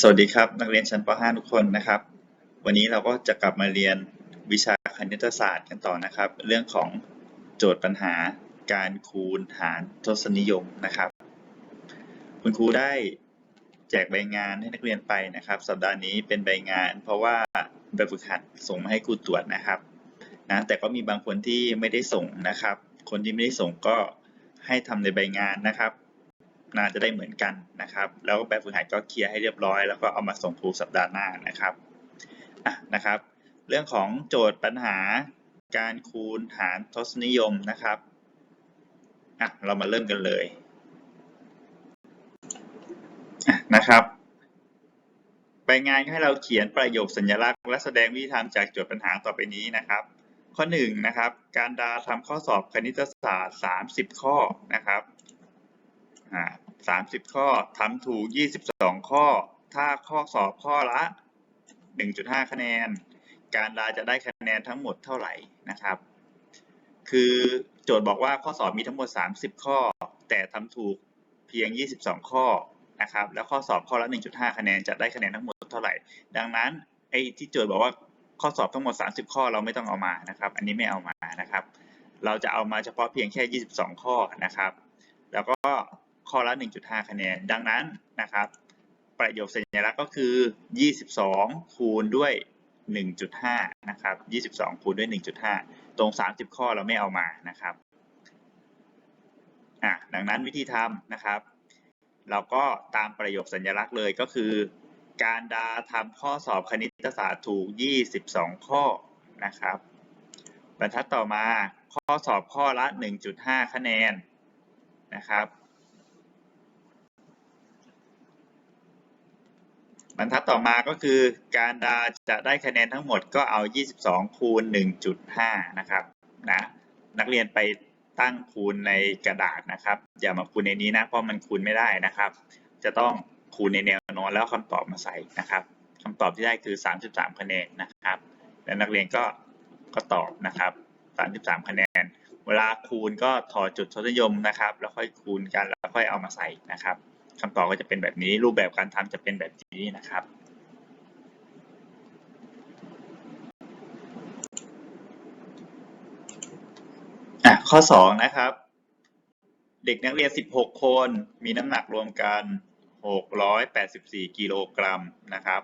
สวัสดีครับ นักเรียนชั้นป .5 ทุกคนนะครับ วันนี้เราก็จะกลับมาเรียนวิชาคณิตศาสตร์กันต่อนะครับ เรื่องของโจทย์ปัญหาการคูณหารทศนิยมนะครับ คุณครูได้แจกใบงานให้นักเรียนไปนะครับ สัปดาห์นี้เป็นใบงาน เพราะว่าแบบฝึกหัดส่งมาให้ครูตรวจนะครับนะแต่ก็มีบางคนที่ไม่ได้ส่งนะครับ คนที่ไม่ได้ส่งก็ให้ทำในใบงานนะครับ น่าจะได้เหมือนกันนะครับ แล้วแบบฝึกหัดก็เคลียร์ให้เรียบร้อย แล้วก็เอามาส่งครูสัปดาห์หน้านะครับะนะครับ เรื่องของโจทย์ปัญหาการคูณหารทศนิยมนะครับอะเรามาเริ่มกันเลยะนะครับใบงานให้เราเขียนประโยคสัญลักษณ์ และแสดงวิธีทำจากโจทย์ปัญหาต่อไปนี้นะครับ ข้อ1นนะครับ การดาทำข้อสอบคณิตศาสตร์ 30 ข้อนะครับ อ่าสามสิบข้อทำถูก 22 ข้อ ถ้าข้อสอบข้อละ 1.5 คะแนน การดาจะได้คะแนนทั้งหมดเท่าไหร่นะครับ คือโจทย์บอกว่าข้อสอบมีทั้งหมด 30 ข้อ แต่ทำถูกเพียง 22 ข้อนะครับ แล้วข้อสอบข้อละ 1.5 คะแนนจะได้คะแนนทั้งหมดเท่าไหร่ ดังนั้นไอ้ที่โจทย์บอกว่าข้อสอบทั้งหมด 30 ข้อเราไม่ต้องเอามานะครับ อันนี้ไม่เอามานะครับ เราจะเอามาเฉพาะเพียงแค่ 22 ข้อนะครับ แล้วก็ ข้อละ 1.5 คะแนน ดังนั้นนะครับ ประโยคสัญลักษณ์ก็คือ 22 คูณด้วย 1.5 นะครับ 22 คูณด้วย 1.5 ตรง 30 ข้อเราไม่เอามานะครับอะดังนั้นวิธีทำนะครับ เราก็ตามประโยคสัญลักษณ์เลยก็คือ การดาทำข้อสอบคณิตศาสตร์ถูก 22 ข้อนะครับ บรรทัดต่อมาข้อสอบข้อละ 1.5 คะแนนนะครับ รรทัดต่อมาก็คือการดาจะได้คะแนนทั้งหมดก็เอา 22 คูณ 1.5 นะครับนะนักเรียนไปตั้งคูณในกระดาษนะครับ อย่ามาคูณในนี้นะเพราะมันคูณไม่ได้นะครับ จะต้องคูณในแนวนอนแล้วคำตอบมาใส่นะครับคำตอบที่ได้คือ 33 คะแนนนะครับ และนักเรียนก็ก็ตอบนะครับ 33 คะแนน เวลาคูณก็ถอดจุดทศนิยมนะครับ แล้วค่อยคูณกันแล้วค่อยเอามาใส่นะครับ คำตอบก็จะเป็นแบบนี้ รูปแบบการทำจะเป็นแบบนี้นะครับข้อ 2 นะครับ เด็กนักเรียน 16 คนมีน้ำหนักรวมกัน 684 กิโลกรัมนะครับ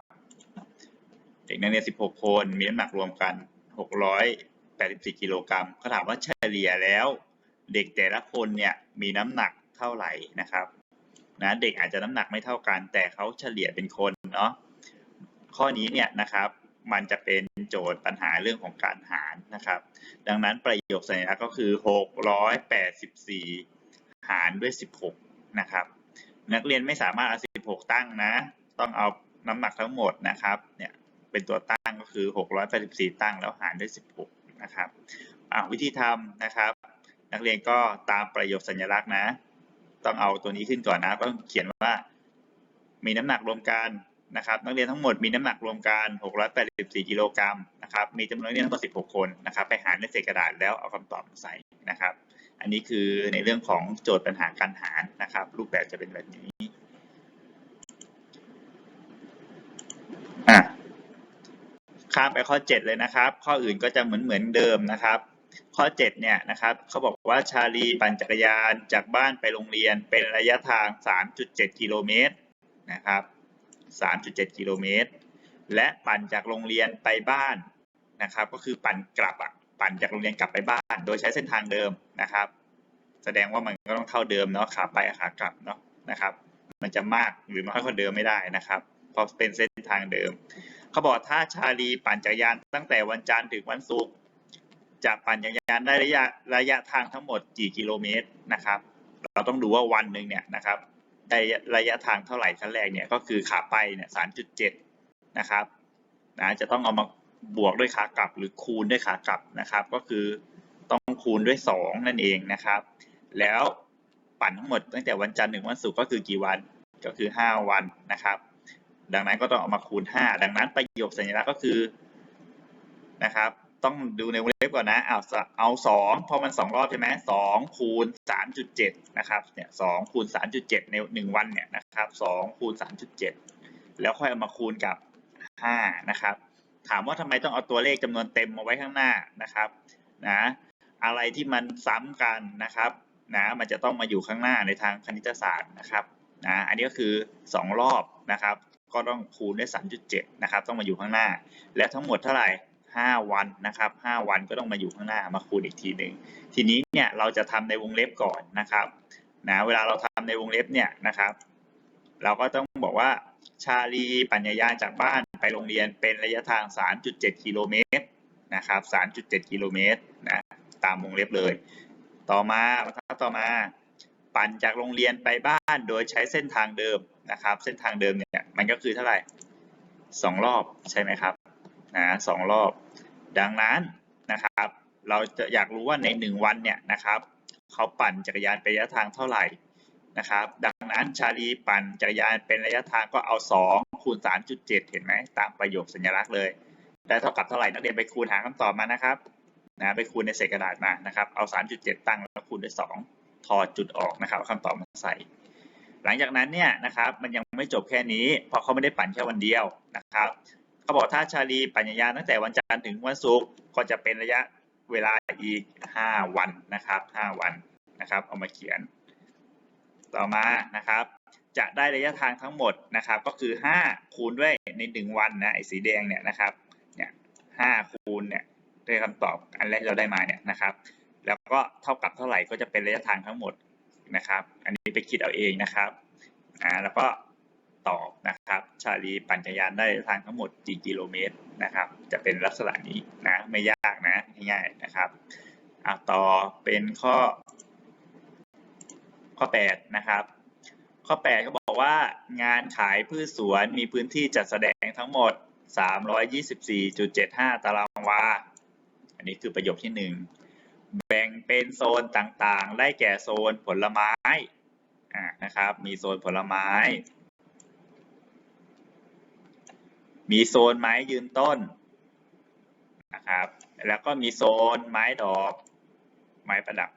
เด็กนักเรียน 16 คนมีน้ำหนักรวมกัน 684 กิโลกรัมเขาถามว่าเฉลี่ยแล้ว เด็กแต่ละคนเนี่ยมีน้ำหนักเท่าไหร่นะครับ นะเด็กอาจจะน้ำหนักไม่เท่ากัน แต่เขาเฉลี่ยเป็นคนเนาะข้อนี้เนี่ยนะครับมันจะเป็นโจทย์ปัญหาเรื่องของการหารนะครับ ดังนั้นประโยคสัญลักษณ์ก็คือ 684 หารด้วย 16 นะครับ นักเรียนไม่สามารถเอา 16 ตั้งนะ ต้องเอาน้ำหนักทั้งหมดนะครับเนี่ยเป็นตัวตั้งก็คือ 684 ตั้งแล้วหารด้วย 16 นะครับวิธีทำนะครับ นักเรียนก็ตามประโยคสัญลักษณ์นะ ต้องเอาตัวนี้ขึ้นก่อนนะต้องเขียนว่า มีน้ำหนักรวมกันนะครับ นักเรียนทั้งหมดมีน้ำหนักรวมกัน 684 กิโลกรัมนะครับ มีจำนวนนักเรียนทั้งหมด 16 คนนะครับ ไปหารในเศษกระดาษแล้วเอาคำตอบใส่นะครับ อันนี้คือในเรื่องของโจทย์ปัญหาการหารนะครับ รูปแบบจะเป็นแบบนี้อะข้ามไปข้อ 7 เลยนะครับ ข้ออื่นก็จะเหมือนเหมือนเดิมนะครับ ข้อ 7 เนี่ยนะครับเขาบอกว่าชาลีปั่นจักรยานจากบ้านไปโรงเรียนเป็นระยะทาง 3.7 กิโลเมตรนะครับ 3.7 กิโลเมตร และปั่นจากโรงเรียนไปบ้านนะครับ ก็คือปั่นกลับอะปั่นจากโรงเรียนกลับไปบ้าน โดยใช้เส้นทางเดิมนะครับ แสดงว่ามันก็ต้องเท่าเดิมเนาะขาไปขากลับเนาะนะครับ มันจะมากหรือน้อยกว่าเดิมไม่ได้นะครับเพราะเป็นเส้นทางเดิม เขาบอกถ้าชาลีปั่นจักรยานตั้งแต่วันจันทร์ถึงวันศุกร์ จะปั่นจักรยานได้ระยะระยะทางทั้งหมดกี่กิโลเมตรนะครับ เราต้องดูว่าวันหนึ่งเนี่ยนะครับได้ระยะทางเท่าไหร่ขั้นแรกเนี่ยก็คือขาไปเนี่ยสามจุดเจ็ดนะครับนะจะต้องเอามาบวกด้วยขากลับหรือคูณด้วยขากลับนะครับ ก็คือต้องคูณด้วยสองนั่นเองนะครับ แล้วปั่นทั้งหมดตั้งแต่วันจันทร์ถึงวันศุกร์ก็คือกี่วันก็คือห้าวันนะครับ ดังนั้นก็ต้องเอามาคูณห้าดังนั้นประโยคสัญลักษณ์ก็คือนะครับ ต้องดูในวงเล็บก่อนนะเอาเอาสองเพราะมันสองรอบใช่ไหมสองคูณสามจุดเจ็ดนะครับเนี่ยสองคูณสามจุดเจ็ดในหนึ่งวันเนี่ยนะครับสองคูณสามจุดเจ็ดแล้วค่อยเอามาคูณกับห้านะครับ ถามว่าทำไมต้องเอาตัวเลขจำนวนเต็มมาไว้ข้างหน้านะครับนะอะไรที่มันซ้ำกันนะครับนะมันจะต้องมาอยู่ข้างหน้าในทางคณิตศาสตร์นะครับนะอันนี้ก็คือ 2 รอบนะครับ ก็ต้องคูณด้วย3.7นะครับ ต้องมาอยู่ข้างหน้า และทั้งหมดเท่าไหร่ 5 วันนะครับ 5 วันก็ต้องมาอยู่ข้างหน้ามาคูณอีกทีหนึ่งทีนี้เนี่ยเราจะทำในวงเล็บก่อนนะครับนะเวลาเราทำในวงเล็บเนี่ยนะครับ เราก็ต้องบอกว่าชาลีปั่นจักรยาจากบ้านไปโรงเรียนเป็นระยะทาง 3.7 กิโลเมตรนะครับ 3.7 กิโลเมตรนะตามวงเล็บเลย ต่อมาบรรทัดต่อมา ปั่นจากโรงเรียนไปบ้านโดยใช้เส้นทางเดิมนะครับ เส้นทางเดิมเนี่ยมันก็คือเท่าไหร่สองรอบใช่ไหมครับ นะสองรอบ ดังนั้นนะครับ เราจะอยากรู้ว่าในหนึ่งวันเนี่ยนะครับเขาปั่นจักรยานไประยะทางเท่าไหร่นะครับ ดังนั้นชาลีปั่นจักรยานเป็นระยะทางก็เอา 2 คูณ 3.7 เห็นไหมตามประโยคสัญลักษณ์เลยได้เท่ากับเท่าไหร่นักเรียนไปคูณหาคำตอบมานะครับนะไปคูณในเศษกระดาษมานะครับ เอา 3.7 ตั้งแล้วคูณด้วย 2 ถอดจุดออกนะครับเอาคำตอบมาใส่ หลังจากนั้นเนี่ยนะครับมันยังไม่จบแค่นี้เพราะเขาไม่ได้ปั่นแค่วันเดียวนะครับ เขาบอกถ้าชาลีปั่นจักรยาตั้งแต่วันจันทร์ถึงวันศุกร์ก็จะเป็นระยะเวลาอีก 5 วันนะครับ 5 วันนะครับ เอามาเขียน ต่อมานะครับ จะได้ระยะทางทั้งหมดนะครับ ก็คือ 5 คูณด้วยใน 1 วันนะไอ้สีแดงเนี่ยนะครับเนี่ย5คูณเนี่ยได้คำตอบอันแรกเราได้มาเนี่ยนะครับ แล้วก็เท่ากับเท่าไหร่ก็จะเป็นระยะทางทั้งหมดนะครับ อันนี้ไปคิดเอาเองนะครับอ่าแล้วก็ ตอบนะครับ ชาลีปั่นจักรยานได้ทางทั้งหมดกี่กิโลเมตรนะครับ จะเป็นลักษณะนี้นะไม่ยากนะง่ายๆนะครับอะต่อเป็นข้อ ข้อ 8 นะครับ ข้อ 8 ก็บอกว่างานขายพืชสวนมีพื้นที่จัดแสดงทั้งหมด 324.75 ตารางวา อันนี้คือประโยคที่ 1 แบ่งเป็นโซนต่างๆ ได้แก่โซนผลไม้นะครับ มีโซนผลไม้ มีโซนไม้ยืนต้นนะครับ แล้วก็มีโซนไม้ดอก ไม้ประดับ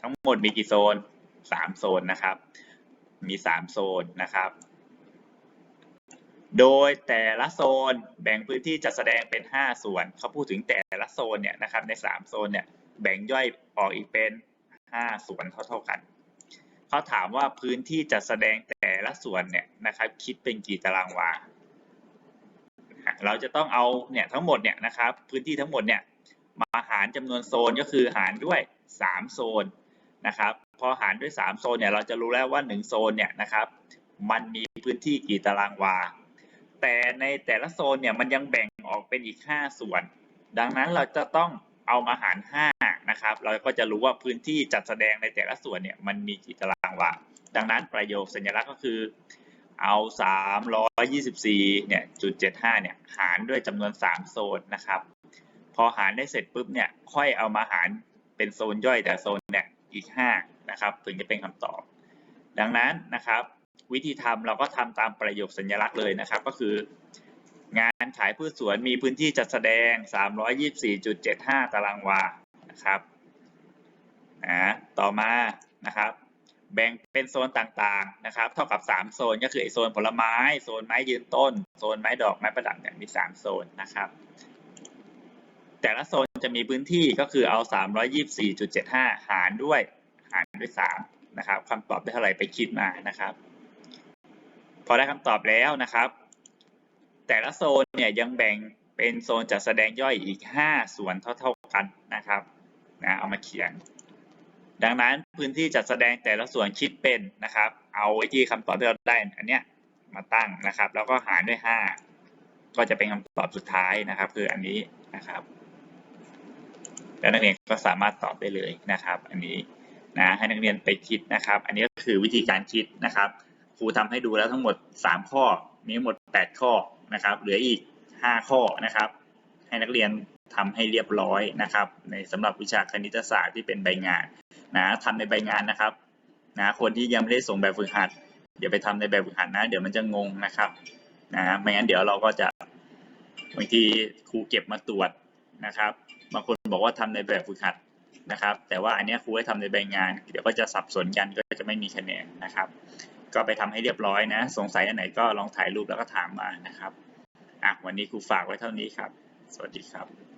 ทั้งหมดมีกี่โซนสามโซนนะครับ มีสามโซนนะครับ โดยแต่ละโซนแบ่งพื้นที่จัดแสดงเป็น5ส่วน เขาพูดถึงแต่ละโซนเนี่ยนะครับ ใน3โซนเนี่ยแบ่งย่อยออกอีกเป็น5ส่วนเท่า ๆกัน เขาถามว่าพื้นที่จัดแสดงแต่ละส่วนเนี่ยนะครับ คิดเป็นกี่ตารางวา เราจะต้องเอาเนี่ยทั้งหมดเนี่ยนะครับ พื้นที่ทั้งหมดเนี่ยมาหารจำนวนโซนก็คือหารด้วย3โซนนะครับ พอหารด้วย3โซนเนี่ยเราจะรู้แล้วว่า1โซนเนี่ยนะครับ มันมีพื้นที่กี่ตารางวา แต่ในแต่ละโซนเนี่ยมันยังแบ่งออกเป็นอีก 5 ส่วน ดังนั้นเราจะต้องเอามาหาร 5 นะครับ เราก็จะรู้ว่าพื้นที่จัดแสดงในแต่ละส่วนเนี่ยมันมีกี่ตารางวาดังนั้นประโยคสัญลักษณ์ก็คือเอา 324เนี่ยจุด75เนี่ยหารด้วยจำนวน 3 โซนนะครับ พอหารได้เสร็จปุ๊บเนี่ยค่อยเอามาหารเป็นโซนย่อยแต่โซนเนี่ยอีก 5 นะครับ ถึงจะเป็นคำตอบ ดังนั้นนะครับ วิธีทำเราก็ทำตามประโยคสัญลักษณ์เลยนะครับ ก็คือ งานขายพืชสวนมีพื้นที่จัดแสดง 324.75 ตารางวา นะครับนะต่อมานะครับ แบ่งเป็นโซนต่างๆนะครับ เท่ากับ 3 โซนก็คือไอโซนผลไม้ โซนไม้ยืนต้น โซนไม้ดอกไม้ประดับเนี่ยมี 3 โซนนะครับ แต่ละโซนจะมีพื้นที่ก็คือเอา 324.75 หารด้วยหารด้วย 3 นะครับคำตอบได้เท่าไหร่ไปคิดมานะครับ พอได้คำตอบแล้วนะครับ แต่ละโซนเนี่ยยังแบ่งเป็นโซนจัดแสดงย่อยอีก 5 ส่วนเท่า ๆกันนะครับ นะเอามาเขียน ดังนั้นพื้นที่จัดแสดงแต่ละส่วนคิดเป็นนะครับ เอาไว้ที่คำตอบที่เราได้อันเนี้ยมาตั้งนะครับ แล้วก็หารด้วย 5 ก็จะเป็นคำตอบสุดท้ายนะครับ คืออันนี้นะครับแล้วนักเรียนก็สามารถตอบได้เลยนะครับ อันนี้นะให้นักเรียนไปคิดนะครับ อันนี้ก็คือวิธีการคิดนะครับครูทำให้ดูแล้วทั้งหมด 3 ข้อ มีหมด 8 ข้อนะครับ เหลืออีก 5 ข้อนะครับ ให้นักเรียน ทำให้เรียบร้อยนะครับ ในสำหรับวิชาคณิตศาสตร์ที่เป็นใบงานนะทำในใบงานนะครับนะคนที่ยังไม่ได้ส่งแบบฝึกหัดเดี๋ยวไปทำในแบบฝึกหัดนะ เดี๋ยวมันจะงงนะครับนะไม่งั้นเดี๋ยวเราก็จะบางทีครูเก็บมาตรวจนะครับบางคนบอกว่าทำในแบบฝึกหัดนะครับ แต่ว่าอันนี้ครูให้ทำในใบงาน เดี๋ยวก็จะสับสนกันก็จะไม่มีคะแนนนะครับ ก็ไปทำให้เรียบร้อยนะ สงสัยอันไหนก็ลองถ่ายรูปแล้วก็ถามมานะครับอะวันนี้ครูฝากไว้เท่านี้ครับ สวัสดีครับ